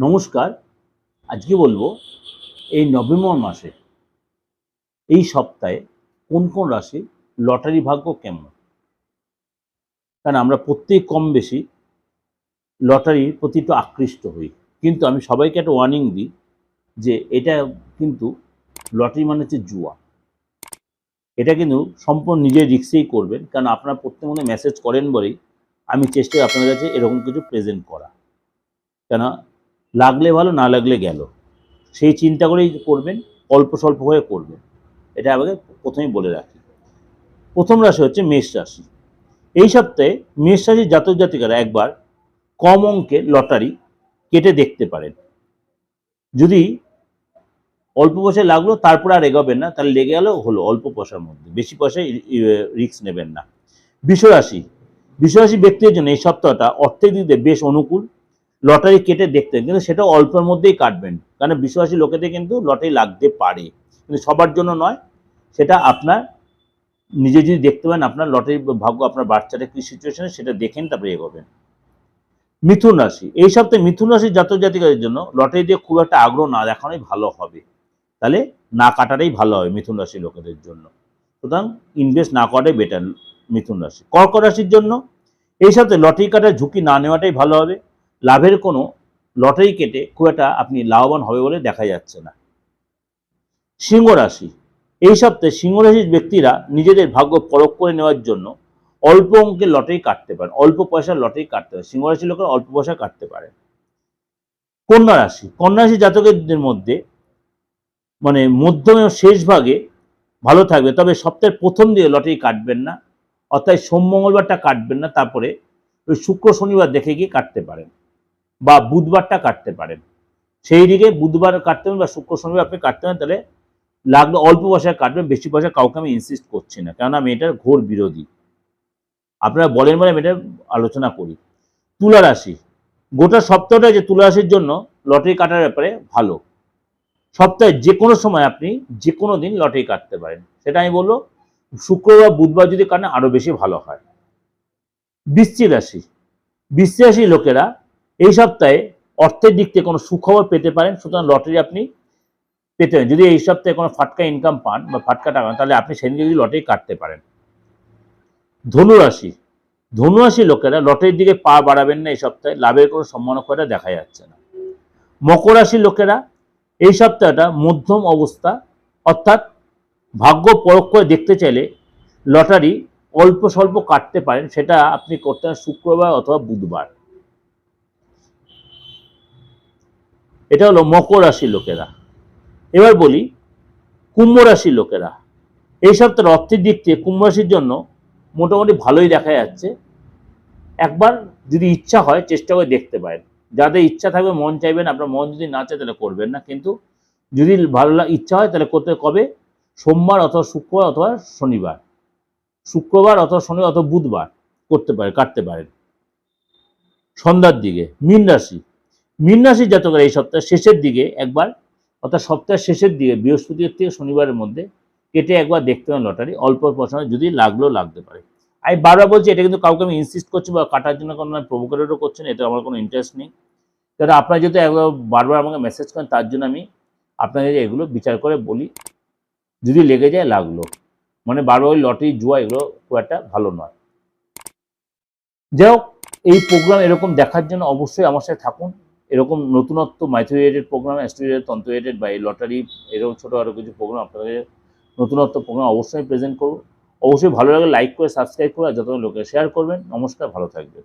নমস্কার, আজকে বলব এই নভেম্বর মাসে এই সপ্তাহে কোন কোন রাশি লটারি ভাগ্য কেমন? কারণ আমরা প্রত্যেক কম বেশি লটারির প্রতি একটু আকৃষ্ট হই। কিন্তু আমি সবাইকে একটা ওয়ার্নিং দিই যে এটা কিন্তু লটারি মানে হচ্ছে জুয়া। এটা কিন্তু সম্পূর্ণ নিজের রিক্সেই করবেন। কারণ আপনারা প্রত্যেক মধ্যে মেসেজ করেন বলেই আমি চেষ্টা করি আপনাদের কাছে এরকম কিছু প্রেজেন্ট করা। কেন লাগলে ভালো, না লাগলে গেল। সেই চিন্তা করেই করবেন, অল্প স্বল্প হয়ে করবেন। এটা আমাকে প্রথমেই বলে রাখি। প্রথম রাশি হচ্ছে মেষ রাশি। এই সপ্তাহে মেষ রাশির জাতক জাতিকারা একবার কম অঙ্কের লটারি কেটে দেখতে পারেন। যদি অল্প পয়সায় লাগল, তারপরে আর এগোবেন না, তাহলে লেগে গেলেও হলো অল্প পয়সার মধ্যে। বেশি পয়সায় রিস্ক নেবেন না। বিশ্বরাশি বিশ্বরাশি ব্যক্তির জন্য এই সপ্তাহটা অর্থের দিক বেশ অনুকূল। লটারি কেটে দেখতে কিন্তু সেটা অল্পের মধ্যেই কাটবেন। কারণ বিশ্বাসী লোকেদের কিন্তু লটারি লাগতে পারে। কিন্তু সবার জন্য নয়, সেটা আপনার নিজে যদি দেখতে পান আপনার লটারি ভাগ্য আপনার বাচ্চাটা কী সিচুয়েশনে সেটা দেখেন, তারপরে এগোবেন। মিথুন রাশি, এই সপ্তাহে মিথুন রাশির জাতক জাতিকাদের জন্য লটারি দিয়ে খুব একটা আগ্রহ না দেখানোই ভালো হবে। তাহলে না কাটাটাই ভালো হবে মিথুন রাশির লোকেদের জন্য। সুতরাং ইনভেস্ট না করাটাই বেটার মিথুন রাশি। কর্ক রাশির জন্য এই সপ্তাহে লটারি কাটার ঝুঁকি না নেওয়াটাই ভালো হবে। লাভের কোনো লটারি কেটে খুব একটা আপনি লাভবান হবে বলে দেখা যাচ্ছে না। সিংহ রাশি। এই সপ্তাহে সিংহ রাশির ব্যক্তিরা নিজেদের ভাগ্য পরখ করে নেওয়ার জন্য অল্প অঙ্কের লটারি কাটতে পারেন। অল্প পয়সার লটারি কাটতে পারেন। সিংহ রাশির লোকেরা অল্প পয়সা কাটতে পারেন। কন্যা রাশি। কন্যা রাশি জাতকদের মধ্যে মানে মধ্যম শেষ ভাগে ভালো থাকবে। তবে সপ্তাহের প্রথম দিকে লটারি কাটবেন না। অর্থাৎ সোম মঙ্গলবারটা কাটবেন না। তারপরে ওই শুক্র শনিবার দেখে গিয়ে কাটতে পারেন। বা বুধবারটা কাটতে পারেন। সেই দিকে বুধবার কাটতে পারেন বা শুক্র শনিবার আপনি কাটতে পারেন, তাহলে লাগলে অল্প পয়সায় কাটবেন, বেশি পয়সা কাউকে আমি ইনসিস্ট করছি না। কেননা আমি এটার ঘোর বিরোধী। আপনারা বলেন বলে আমি এটা আলোচনা করি। তুলা রাশি গোটা সপ্তাহটা যে তুলা রাশির জন্য লটারি কাটার ব্যাপারে ভালো। সপ্তাহে যে কোনো সময় আপনি যে কোনো দিন লটারি কাটতে পারেন। সেটা আমি বলব শুক্রবার বুধবার যদি কাটেন আরও বেশি ভালো হয়। বৃশ্চিক রাশি। বৃশ্চিক রাশির লোকেরা এই সপ্তাহে অর্থের দিক থেকে কোনো সুখবর পেতে পারেন, সুতরাং লটারি আপনি পেতে পারেন। যদি এই সপ্তাহে কোনো ফাটকা ইনকাম পান বা ফাটকা টাকা তাহলে আপনি সেদিকে যদি লটারি কাটতে পারেন। ধনুরাশি। ধনুরাশি লোকেরা লটারির দিকে পা বাড়াবেন না এই সপ্তাহে, লাভের কোনো সম্ভাবনা করা দেখা যাচ্ছে না। মকর রাশির লোকেরা এই সপ্তাহটা মধ্যম অবস্থা, অর্থাৎ ভাগ্য পরখ করে দেখতে চাইলে লটারি অল্প স্বল্প কাটতে পারেন, সেটা আপনি করতে শুক্রবার অথবা বুধবার। এটা হলো মকর রাশির লোকেরা। এবার বলি, কুম্ভ রাশির লোকেরা। এই সপ্তাহের অর্থের দিক থেকে কুম্ভ রাশির জন্য মোটামুটি ভালোই দেখা যাচ্ছে। একবার যদি ইচ্ছা হয়, চেষ্টা করে দেখতে পারেন। যাদের ইচ্ছা থাকবে, মন চাইবেন, আপনার মন যদি না চায়, তাহলে করবেন না। কিন্তু যদি ভালো ইচ্ছা হয়, তাহলে করতে কবে? সোমবার অথবা শুক্রবার অথবা শনিবার। শুক্রবার অথবা শনিবার অথবা বুধবার করতে পারে, কাটতে পারেন। সন্ধ্যার দিকে, মীন রাশি। মীন রাশির জাতকের এই সপ্তাহের শেষের দিকে একবার, অর্থাৎ সপ্তাহের শেষের দিকে, বৃহস্পতিবার থেকে শনিবারের মধ্যে কেটে একবার দেখতে পারেন লটারি, অল্প পয়সা যদি লাগলেও লাগতে পারে। আমি বারবার বলছি, এটা কিন্তু কাউকে আমি ইনসিস্ট করছি বা কাটার জন্য কোনো প্রভোকেটরও করছেন এটা আমার কোনো ইন্টারেস্ট নেই। কারণ আপনারা যেহেতু একবার, বারবার আমাকে মেসেজ করেন, তার জন্য আমি আপনাকে এগুলো বিচার করে বলি। যদি লেগে যায়, লাগল। মানে বারবার ওই লটারি, জুয়া এগুলো খুব একটা ভালো নয়। যাই হোক, এই প্রোগ্রাম এরকম দেখার জন্য অবশ্যই আমার সাথে থাকুন। এরকম নতুনত্ব মাইথো প্রোগ্রাম অ্যাস্ট্রো তন্ত্রয়েটেড বা এই লটারি, এরকম ছোটো আরও কিছু প্রোগ্রাম আপনাদের নতুনত্ব প্রোগ্রাম অবশ্যই প্রেজেন্ট করব। অবশ্যই ভালো লাগে লাইক করে সাবস্ক্রাইব করে, আর যত লোকে শেয়ার করবেন, নমস্কার, ভালো থাকবেন।